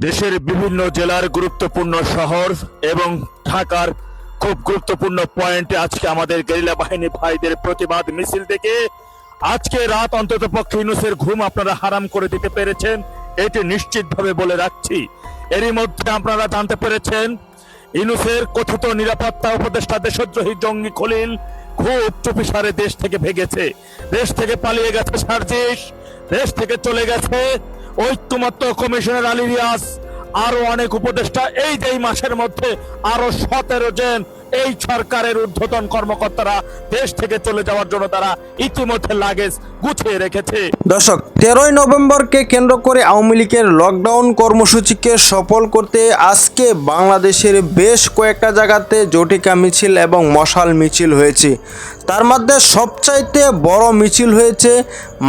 দেশের বিভিন্ন জেলার গুরুত্বপূর্ণ শহর এবং ঢাকার খুব গুরুত্বপূর্ণ পয়েন্টে আজকে আমাদের গেরিলা বাহিনী ভাইদের প্রতিবাদ মিছিল থেকে আজকে রাত অন্তত পক্ষে ইউনুসের ঘুম আপনারা হারাম করে দিতে পেরেছেন, এটি নিশ্চিতভাবে বলে রাখছি। এরই মধ্যে আপনারা জানতে পেরেছেন, ইউনুসের কথিত নিরাপত্তা উপদেষ্টা দেশদ্রোহী জঙ্গি খলিল খুব চুপিসারে দেশ থেকে ভেগেছে। দেশ থেকে পালিয়ে গেছে সার্জিস, দেশ থেকে চলে গেছে ঐক্যমত্য কমিশনের আলী রিয়াজ। আরও অনেক উপদেষ্টা এই যে মাসের মধ্যে আরও সতেরো জন এই সরকারের ঊর্ধ্বতন কর্মকর্তারা দেশ থেকে চলে যাওয়ার জন্য তারা ইতিমধ্যে লাগেজ গুছিয়ে রেখেছে। দর্শক, তেরোই নভেম্বরকে কেন্দ্র করে আওয়ামী লীগের লকডাউন কর্মসূচিকে সফল করতে আজকে বাংলাদেশের বেশ কয়েকটা জায়গাতে জটিকা মিছিল এবং মশাল মিছিল হয়েছে। তার মধ্যে সবচাইতে বড় মিছিল হয়েছে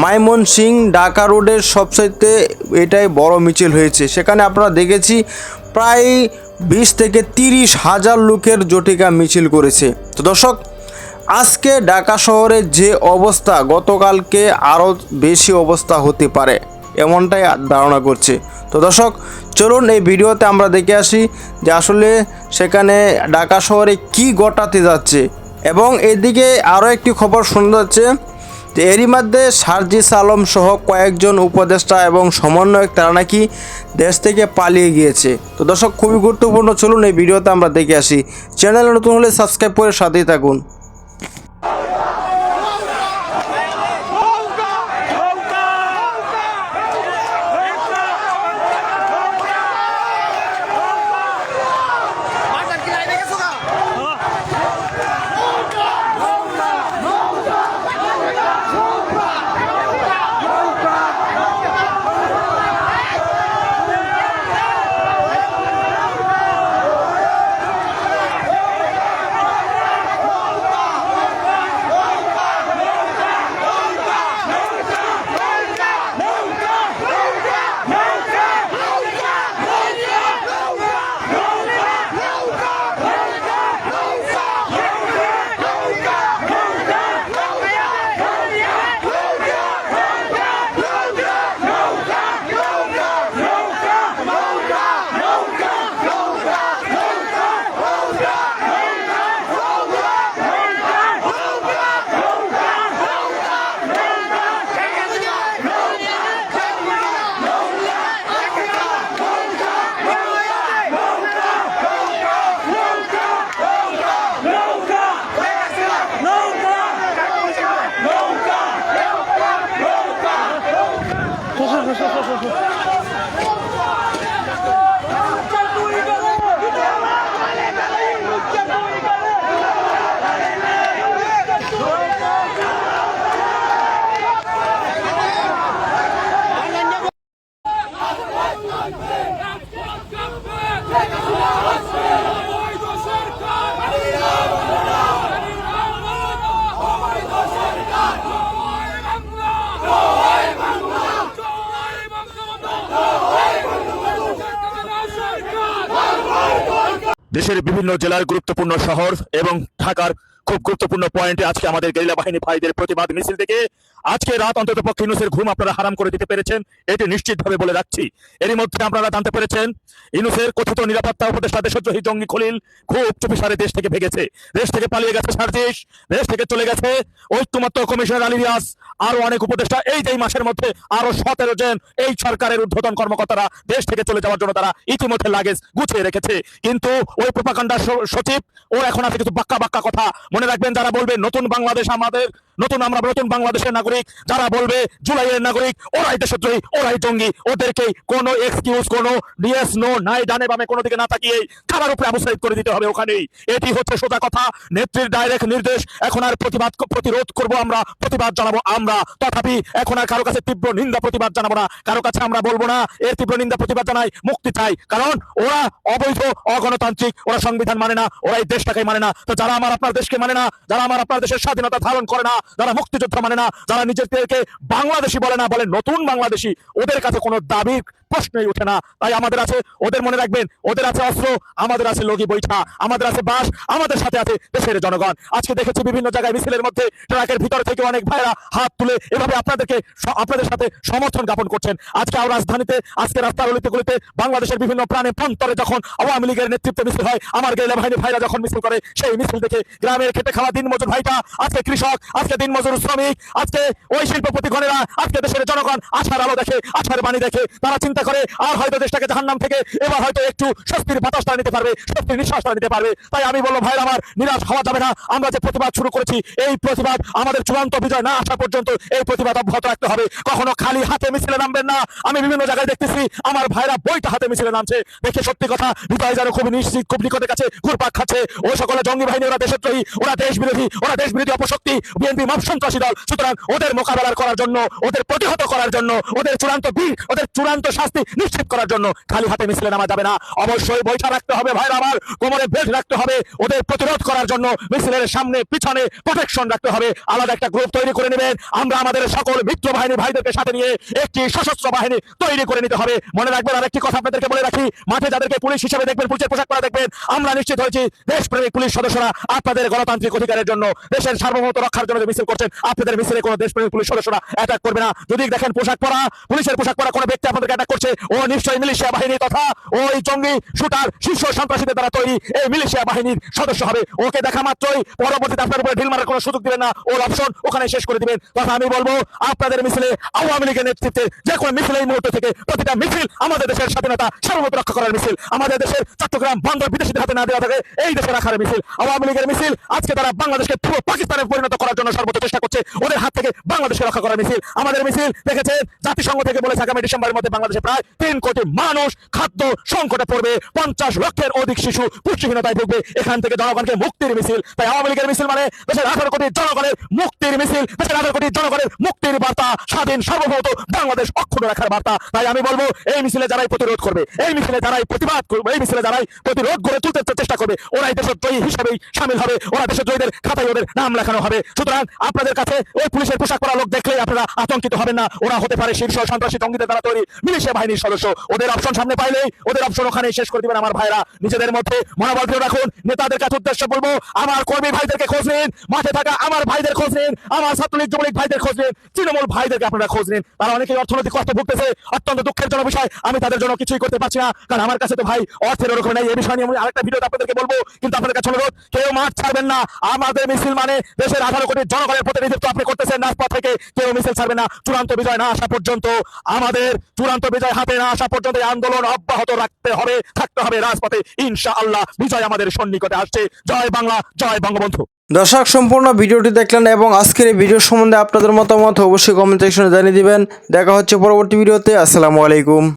মাইমন সিং ঢাকা রোডের সবচাইতে এটাই বড় মিছিল হয়েছে। সেখানে আপনারা দেখেছি প্রায় বিশ থেকে তিরিশ হাজার লোকের জটিকা মিছিল করেছে। তো দর্শক, আজকে ঢাকা শহরের যে অবস্থা গতকালকে আরও বেশি অবস্থা হতে পারে, এমনটাই ধারণা করছে। তো দর্শক, চলুন এই ভিডিওতে আমরা দেখে আসি যে আসলে সেখানে ঢাকা শহরে কি ঘটাতে যাচ্ছে। এবং এদিকে আরও একটি খবর শোনা যাচ্ছে যে এরই মধ্যে সার্জিস আলম সহ কয়েকজন উপদেষ্টা এবং সমন্বয়ক তারা নাকি দেশ থেকে পালিয়ে গিয়েছে। তো দর্শক, খুবই গুরুত্বপূর্ণ, চলুন এই ভিডিওতে আমরা দেখে আসি। চ্যানেল নতুন হলে সাবস্ক্রাইব করে সাথেই থাকুন। দেশের বিভিন্ন জেলার গুরুত্বপূর্ণ শহর এবং ঢাকার খুব গুরুত্বপূর্ণ পয়েন্টে আজকে আমাদের গেরিলা বাহিনী ভাইদের প্রতিবাদ মিছিল থেকে আজকে রাত অন্তত পক্ষে ইউনুসের ঘুম আপনারা হারাম করে দিতে পেরেছেন, এটি নিশ্চিতভাবে বলে রাখছি। এরই মধ্যে আপনারা জানতে পেরেছেন, ইউনুসের কথিত নিরাপত্তা উপদেষ্টা দেশদ্রোহী জঙ্গি খলিল খুব চুপিসারে দেশ থেকে ভেগেছে। দেশ থেকে পালিয়ে গেছে সার্জিস, দেশ থেকে চলে গেছে ঐক্যমত্য কমিশনের আলী রিয়াজ। আরও অনেক উপদেষ্টা এই যে মাসের মধ্যে আরও সতেরো জন এই সরকারের ঊর্ধ্বতন কর্মকর্তারা দেশ থেকে চলে যাওয়ার জন্য তারা ইতিমধ্যে লাগেজ গুছিয়ে রেখেছে। কিন্তু ওই প্রপাকাণ্ডা সচিব, ও এখন আছে কিছু বাক্কা বাক্কা কথা। মনে রাখবেন যারা বলবে নতুন বাংলাদেশ আমাদের, নতুন আমরা নতুন বাংলাদেশের নাগরিক, যারা বলবে জুলাইয়ের নাগরিক, ওরাই দেশদ্রোহী ওরাই জঙ্গি। ওদেরকে কোনো এক্সকিউজ কোনো ডিএস নো নাই, ডানে বামে কোনো দিকে না তাকিয়ে থানার উপরে আবু করে দিতে হবে ওখানেই। এটি হচ্ছে সোজা কথা, নেত্রীর ডাইরেক্ট নির্দেশ। এখন আর প্রতিবাদ প্রতিরোধ করব আমরা, প্রতিবাদ জানাব আমরা। আমরা তথাপি এখন আর কারও কাছে তীব্র নিন্দা প্রতিবাদ জানাব না। কারও কাছে আমরা বলব না, এর তীব্র নিন্দা প্রতিবাদ জানাই, মুক্তি চাই। কারণ ওরা অবৈধ, অগণতান্ত্রিক, ওরা সংবিধান মানে না, ওরা এই দেশটাকে মানে না। তো যারা আমার আপনার দেশকে মানে না, যারা আমার আপনার দেশের স্বাধীনতা ধারণ করে না, যারা মুক্তিযোদ্ধা মানে না, যারা নিজেদেরকে বাংলাদেশি বলে না বলে নতুন বাংলাদেশি, ওদের কাছে কোনো দাবির প্রশ্নই ওঠে না। তাই আমাদের আছে, ওদের মনে রাখবেন, ওদের আছে অস্ত্র, আমাদের আছে লগি বৈঠা, আমাদের আছে বাস আমাদের সাথে আছে দেশের জনগণ। আজকে দেখেছি বিভিন্ন জায়গায় মিছিলের মধ্যে ট্রাকের ভিতর থেকে অনেক ভাইরা হাত তুলে এভাবে আপনাদেরকে আপনাদের সাথে সমর্থন জ্ঞাপন করছেন। আজকে আও রাজধানীতে, আজকে রাস্তার অলিতে গলিতে বাংলাদেশের বিভিন্ন প্রাণে প্রান্তরে যখন আওয়ামী লীগের নেতৃত্বে মিছিল হয়, আমার গেরিলা বাহিনী ভাইরা যখন মিছিল করে, সেই মিছিল দেখে গ্রামের খেটে খাওয়া দিন মজুর ভাইটা, আজকে কৃষক, আজকে দিন মজুর শ্রমিক, আজকে ওই শিল্পপতি গণেরা, আজকে দেশের জনগণ, আশার আলো দেখে, আশার বাণী দেখে, তারা চিন্তা করে, আর হয়তো দেশটাকে জাহান্নাম থেকে এবার হয়তো একটু স্বস্তির বাতাসটা নিতে পারবে, স্বস্তির নিঃশ্বাসটা নিতে পারবে। তাই আমি বলব ভাই আমার নিরাশ হওয়া যাবে না। আমরা যে প্রতিবাদ শুরু করেছি, এই প্রতিবাদ আমাদের চূড়ান্ত বিজয় না আসা পর্যন্ত এই প্রতিবাদ অব্যাহত রাখতে হবে। কখনো খালি হাতে মিছিলে নামবেন না। আমি বিভিন্ন জায়গায় দেখতেছি, আমার ভাইরা বইটা হাতে মিছিলে নামছে। দেখে সত্যি কথা বিজয় যেন খুব নিশ্চিত, খুব নিকটের কাছে ঘুরপাক খাচ্ছে। ও সকলে জঙ্গি বাহিনী, ওরা দেশদ্রোহী, ওরা দেশ বিরোধী ওরা দেশ বিরোধী অপশক্তি, বিএনপি মাপ সন্ত্রাসী দল। সুতরাং ওদের মোকাবেলা করার জন্য, ওদের প্রতিহত করার জন্য, ওদের চূড়ান্ত বীর, ওদের চূড়ান্ত শাস্তি নিশ্চিত করার জন্য খালি হাতে মিছিলে নামা যাবে না। অবশ্যই বৈঠা রাখতে হবে ভাইরা আমার, কোমরে বেল্ট রাখতে হবে, ওদের প্রতিরোধ করার জন্য মিছিলের সামনে, পিছনে প্রোটেকশন রাখতে হবে। আলাদা একটা গ্রুপ তৈরি করে নেবেন। আমরা আমাদের সকল মিত্র বাহিনী ভাইদেরকে সাথে নিয়ে একটি সশস্ত্র বাহিনী তৈরি করে নিতে হবে। মনে রাখবেন আর একটি কথা আপনাদেরকে বলে রাখি, মাঠে যাদেরকে পুলিশ হিসেবে দেখবেন, পুলিশের পোশাক পরা দেখবেন, আমরা নিশ্চিত হয়েছি দেশপ্রেমিক পুলিশ সদস্যরা আপনাদের গণতান্ত্রিক অধিকারের জন্য দেশের সার্বভৌমত্ব রক্ষার জন্য মিছিল করছেন, আপনাদের মিছিলে কোনো দেশপ্রেমিক পুলিশ সদস্যরা অ্যাটাক করবে না। যদি দেখেন পোশাক পরা, পুলিশের পোশাক পরা কোনো ব্যক্তি আপনাদেরকে অ্যাটাক করছে। ও নিশ্চয়ই মিলিশিয়া বাহিনী তথা ওই জঙ্গি শুটার শীর্ষ সন্ত্রাসীদের দ্বারা তৈরি। এই মিলিশিয়া বাহিনীর সদস্য হবে। ওকে দেখা মাত্রই। পরবর্তীতে আপনার উপরে ঢিল মারার কোনো সুযোগ দিবেন না। ওর অপশন ওখানে শেষ করে দিবেন। তথা আমি বলব, আপনাদের মিছিলে আওয়ামী লীগের নেতৃত্বে যে কোনো মিছিল এই মুহূর্ত থেকে প্রতিটা মিছিল আমাদের দেশের স্বাধীনতা, সার্বভৌমত্ব রক্ষা করার মিছিল, আমাদের দেশের চট্টগ্রাম বন্দর বিদেশিদের হাতে না দেওয়া থাকে, এই দেশে রাখার মিছিল, আওয়ামী লীগের মিছিল, আজকে তারা বাংলাদেশকে পুরো পাকিস্তানে পরিণত করার জন্য সর্বোচ্চ চেষ্টা করছে, ওদের হাত থেকে বাংলাদেশকে রক্ষা করার মিছিল। আমাদের মিছিল দেখেছেন, জাতিসংঘ থেকে বলেছে আগামী ডিসেম্বরের মধ্যে বাংলাদেশে প্রায় তিন কোটি মানুষ খাদ্য সংকটে পড়বে। পঞ্চাশ লক্ষের অধিক শিশু পুষ্টিহীনতায় ভুগবে। এখান থেকে জনগণকে মুক্তির মিছিল, তাই আওয়ামী লীগের মিছিল মানে দেশের আঠারো কোটি জনগণের মুক্তির মিছিল, দেশের আঠারো কোটি জনগণের মুক্তির বার্তা, স্বাধীন সার্বভৌমত বাংলাদেশ অক্ষুণ্ণ রাখার বার্তা। তাই আমি বলব, এই মিছিলে যারাই প্রতিরোধ করবে, এই মিছিলে যারাই প্রতিবাদ করবে, এই মিছিলে যারাই প্রতিরোধ গড়ে তুলতে চেষ্টা করবে, ওরাই দেশদ্রোহী হিসাবেই সামিল হবে, ওরা দেশের দেশদ্রোহীদের খাতায় ওদের নাম লেখানো হবে। সুতরাং আপনাদের কাছে ওই পুলিশের পোশাক পরা লোক দেখলেই আপনারা আতঙ্কিত হবেন না, ওরা হতে পারে শীর্ষ সন্ত্রাসী জঙ্গিদের দ্বারা তৈরি, মিলিশিয়া বাহিনীর সদস্য। ওদের অপশন সামনে পাইলেই ওদের অপশন ওখানেই শেষ করে দিবেন আমার ভাইরা। নিজেদের মধ্যে মনোবল ধরে রাখুন। নেতাদের কাছে উদ্দেশ্য বলব, আমার কর্মী ভাইদেরকে খোঁজ নিন, মাঠে থাকা আমার ভাইদের খোঁজ নিন, আমার ছাত্রলীগ, যুবলীগ ভাইদের খোঁজ নিন, তৃণমূল ভাইদেরকে আপনারা খোঁজ নিন। তারা অনেকেই অর্থনৈতিক কষ্ট ভুগতেছে, অত্যন্ত দুঃখের জন্য বিষয়। আমি তাদের জন্য কিছুই করতে পারছি না, কারণ আমার কাছে তো ভাই অর্থের ওরকম নেই, এই বিষয় নিয়ে আমি আরেকটা ভিডিও আপনাদেরকে বলব, কিন্তু আপনাদের কাছে অনুরোধ, কেউ মাঠ ছাড়বেন না। আমাদের মিছিল মানে দেশের আঠারো কোটি জনগণের প্রতিনিধিত্ব আপনি করতেছেন, রাজপথ থেকে কেউ মিছিল ছাড়বে না। চূড়ান্ত বিজয় না আসা পর্যন্ত আমাদের চূড়ান্ত বিজয় হাতে না আসা পর্যন্ত আন্দোলন অব্যাহত রাখতে হবে, থাকতে হবে রাজপথে। ইনশা আল্লাহ বিজয় আমাদের সন্নিকটে আসছে। জয় বাংলা, জয় বঙ্গবন্ধু। দর্শক, সম্পূর্ণ ভিডিওটি দেখলেন এবং আজকের এই ভিডিও সম্বন্ধে আপনাদের মতামত অবশ্যই কমেন্ট সেকশনে জানিয়ে দিবেন। দেখা হচ্ছে পরবর্তী ভিডিওতে। আসসালামু আলাইকুম।